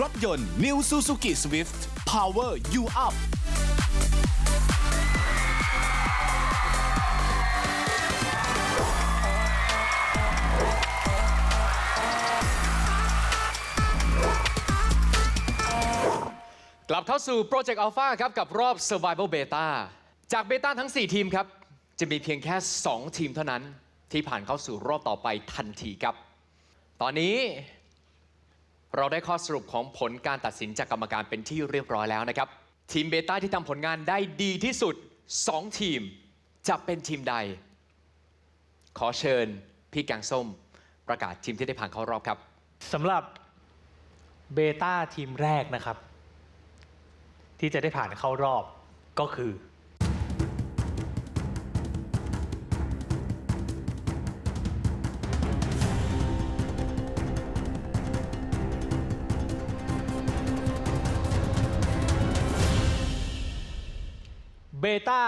รถยนต์ New Suzuki Swift Power You Up กลับเข้าสู่โปรเจกต์อัลฟาครับ กับรอบ Survival Beta จากเบต้าทั้ง 4 ทีมครับ จะมีเพียงแค่ 2 ทีมเท่านั้น ที่ผ่านเข้าสู่รอบต่อไปทันทีครับ ตอนนี้ เราได้ข้อสรุปของผลการตัดสินจากกรรมการเป็นที่เรียบร้อยแล้วนะครับ ทีมเบต้าที่ทำผลงานได้ดีที่สุด 2 ทีม จะเป็นทีมใด ขอเชิญพี่แกงส้ม ประกาศทีมที่ได้ผ่านเข้ารอบครับสำหรับเบต้าทีมแรกนะครับ ที่จะได้ผ่านเข้ารอบก็คือ เบต้า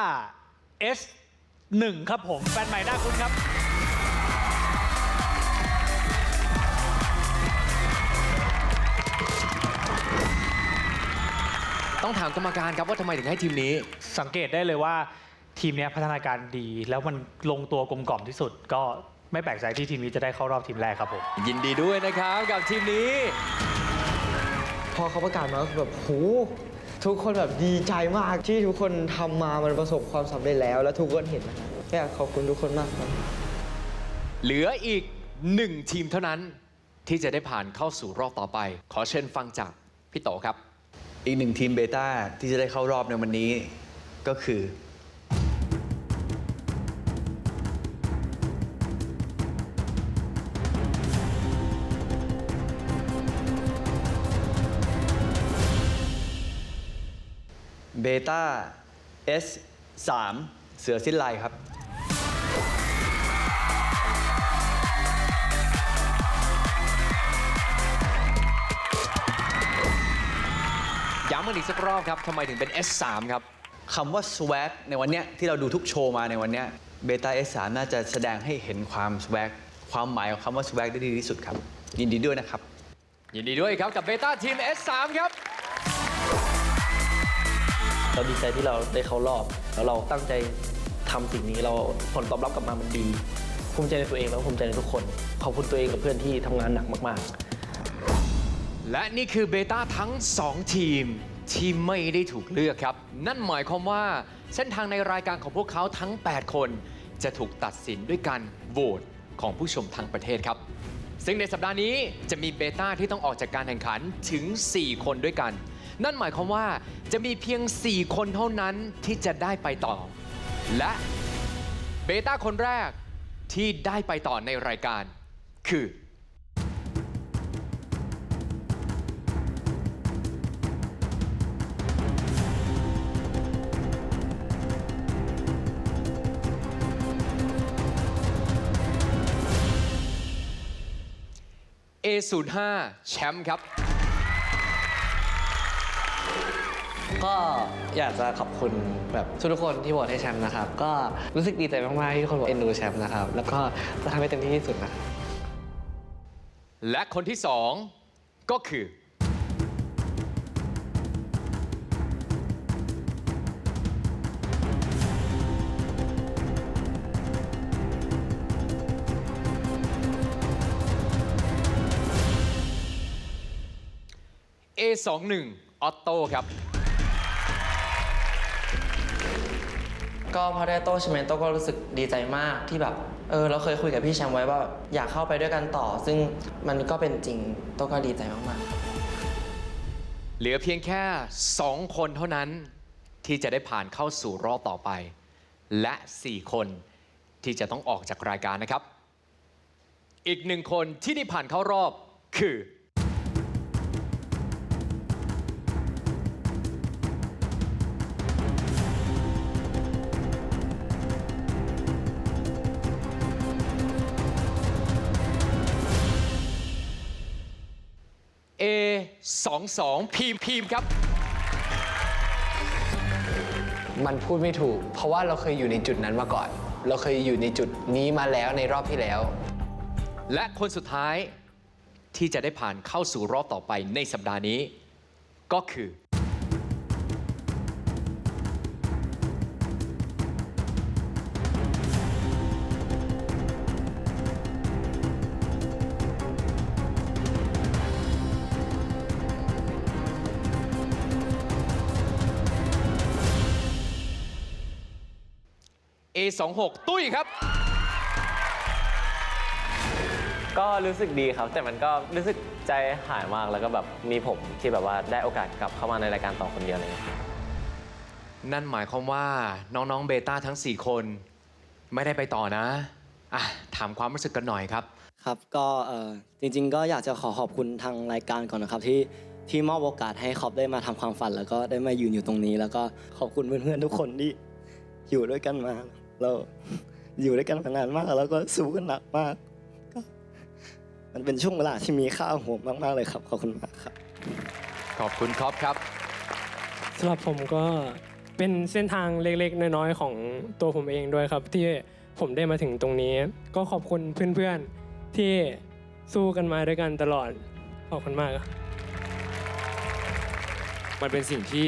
S1 ครับผม แฟนใหม่หน้าคุณครับ ต้องถามกรรมการครับว่าทำไมถึงให้ทีมนี้ สังเกตได้เลยว่าทีมเนี้ยพัฒนาการดี แล้วมันลงตัวกลมกล่อมที่สุด ก็ไม่แปลกใจที่ทีมนี้จะได้เข้ารอบทีมแรกครับผม ยินดีด้วยนะครับกับทีมนี้ พอเขาประกาศมาก็คือแบบโห ทุกคนแบบดีใจมากที่ทุกคนทำมามันประสบความสำเร็จแล้ว แล้วทุกคนเห็นนะครับก็อยากขอบคุณทุกคนมากครับ เหลืออีกหนึ่งทีมเท่านั้นที่จะได้ผ่านเข้าสู่รอบต่อไป ขอเชิญฟังจากพี่โตครับ อีกหนึ่งทีมเบต้าที่จะได้เข้ารอบในวันนี้ก็คือ เบต้า S3 เสือสิ้นลายครับย้ำกันอีกสักรอบครับทำไมถึงเป็น S3 ครับ คำว่า swag ในวันเนี้ยที่เราดูทุกโชว์มาในวันเนี้เบต้า S3 น่าจะแสดงให้เห็นความ swag ความหมายของคำว่า swag ได้ดีที่สุดครับ ยินดีด้วยนะครับ ยินดีด้วยครับกับเบต้าทีม S3 ครับ เราดีใจที่เราได้เข้ารอบ แล้วเราตั้งใจทำสิ่งนี้เราผลตอบรับกลับมามันดีภูมิใจในตัวเองแล้วภูมิใจในทุกคนขอบคุณตัวเองกับเพื่อนที่ทำงานหนักมาก ๆ และนี่คือเบต้าทั้ง 2 ทีมที่ไม่ได้ถูกเลือกครับ นั่นหมายความว่าเส้นทางในรายการของพวกเขาทั้ง 8 คน จะถูกตัดสินด้วยการโหวตของผู้ชมทั้งประเทศครับ ซึ่งในสัปดาห์นี้จะมีเบต้าที่ต้องออกจากการแข่งขันถึง 4 คนด้วยกัน นั่นหมายความว่าจะมีเพียง 4 คนเท่านั้นที่จะได้ไปต่อ และเบต้าคนแรกที่ได้ไปต่อในรายการ คือ A05 แชมป์ครับ ก็อยากจะขอบคุณแบบทุกคนที่โหวตให้แชมป์นะครับ ก็รู้สึกดีใจมากๆที่ทุกคนโหวตเอ็นดูแชมป์นะครับ แล้วก็จะทำให้เต็มที่ที่สุดนะครับและคนที่สองก็คือ A21 ออตโต้ครับ ก็พอได้โต้ช่ไหมโต้ก็รู้สึกดีใจมากที่แบบเออเราเคยคุยกับพี่แชมป์ไว้ว่าอยากเข้าไปด้วยกันต่อ ซึ่งมันก็เป็นจริงโต้ก็ดีใจมากๆ เหลือเพียงแค่ 2 คนเท่านั้นที่จะได้ผ่านเข้าสู่รอบต่อไป และ 4 คนที่จะต้องออกจากรายการนะครับ อีกหนึ่งคนที่ได้ผ่านเข้ารอบคือ A22 พีมพีมครับ มันพูดไม่ถูก เพราะว่าเราเคยอยู่ในจุดนั้นมาก่อน เราเคยอยู่ในจุดนี้มาแล้วในรอบที่แล้ว และคนสุดท้ายที่จะได้ผ่านเข้าสู่รอบต่อไปในสัปดาห์นี้ ก็คือ A26 ตุ้ยครับ ก็รู้สึกดีครับ แต่มันก็รู้สึกใจหายมากแล้วก็แบบมีผมที่แบบว่าได้โอกาสกลับเข้ามาในรายการต่อคนเดียวเลย นั่นหมายความว่าน้องๆเบต้าทั้ง 4 คน ไม่ได้ไปต่อนะอะถามความรู้สึกกันหน่อยครับ ครับก็เอ่อจริงๆ ก็อยากจะขอขอบคุณทางรายการก่อนนะครับที่ที่มอบโอกาสให้คอปได้มาทำความฝัน แล้วก็ได้มายืนอยู่ตรงนี้ แล้วก็ขอบคุณเพื่อนๆทุกคนที่อยู่ด้วยกันมา เราอยู่ด้วยกันมานานมาก แล้วก็สู้กันหนักมากก็มันเป็นช่วงเวลาที่มีค่าของผมมากๆเลยครับ ขอบคุณมากครับ ขอบคุณครับครับ สำหรับผมก็เป็นเส้นทางเล็กๆ น้อยๆ ของตัวผมเองด้วยครับ ที่ผมได้มาถึงตรงนี้ ก็ขอบคุณเพื่อนๆที่สู้กันมาด้วยกันตลอด ขอบคุณมากครับ มันเป็นสิ่งที่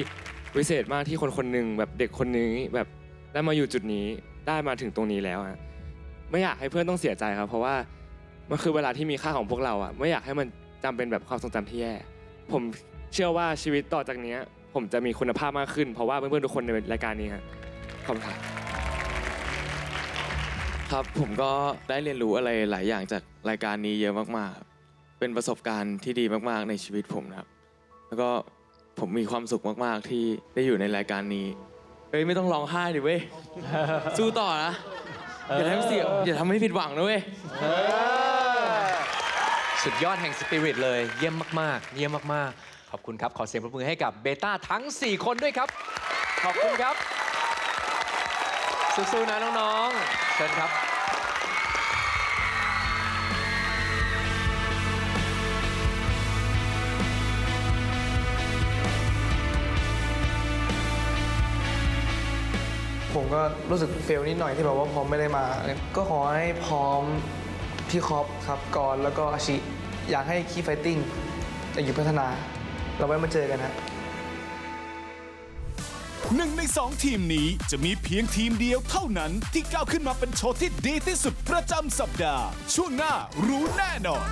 วิเศษมากที่คนคนหนึ่งแบบเด็กคนนี้แบบได้มาอยู่จุดนี้ ได้มาถึงตรงนี้แล้วอะไม่อยากให้เพื่อนต้องเสียใจครับ เพราะว่ามันคือเวลาที่มีค่าของพวกเราอะไม่อยากให้มันจำเป็นแบบความทรงจำที่แย่ ผมเชื่อว่าชีวิตต่อจากเนี้ย ผมจะมีคุณภาพมากขึ้น เพราะว่าเพื่อนๆทุกคนในรายการนี้ครับขอบคุณครับ ครับผมก็ได้เรียนรู้อะไรหลายอย่างจากรายการนี้เยอะมากๆครับเป็นประสบการณ์ที่ดีมากๆในชีวิตผมนะครับ แล้วก็ผมมีความสุขมากๆที่ได้อยู่ในรายการนี้ เฮ้ยไม่ต้องร้องไห้ดิเว้ย สู้ต่อนะ อย่าทำเสียอย่าทำให้ผิดหวังนะเว้ย สุดยอดแห่งสปิริตเลย เยี่ยมมากๆ เยี่ยมมากๆ ขอบคุณครับ ขอเสียงปรบมือให้กับเบต้าทั้ง 4 คนด้วยครับ ขอบคุณครับ สู้ๆนะน้องๆ เชิญครับ ผมก็รู้สึกเฟลนิดหน่อยที่แบบว่าพร้อมไม่ได้มา ก็ขอให้พร้อมพี่คอปครับก่อนแล้วก็อาชิอยากให้คีไฟติ้งอยากอยู่พัฒนา เราไว้มาเจอกันฮะหนึ่งในสองทีมนี้จะมีเพียงทีมเดียวเท่านั้นที่ก้าวขึ้นมาเป็นโชว์ที่ดีที่สุดประจำสัปดาห์ ช่วงหน้ารู้แน่นอน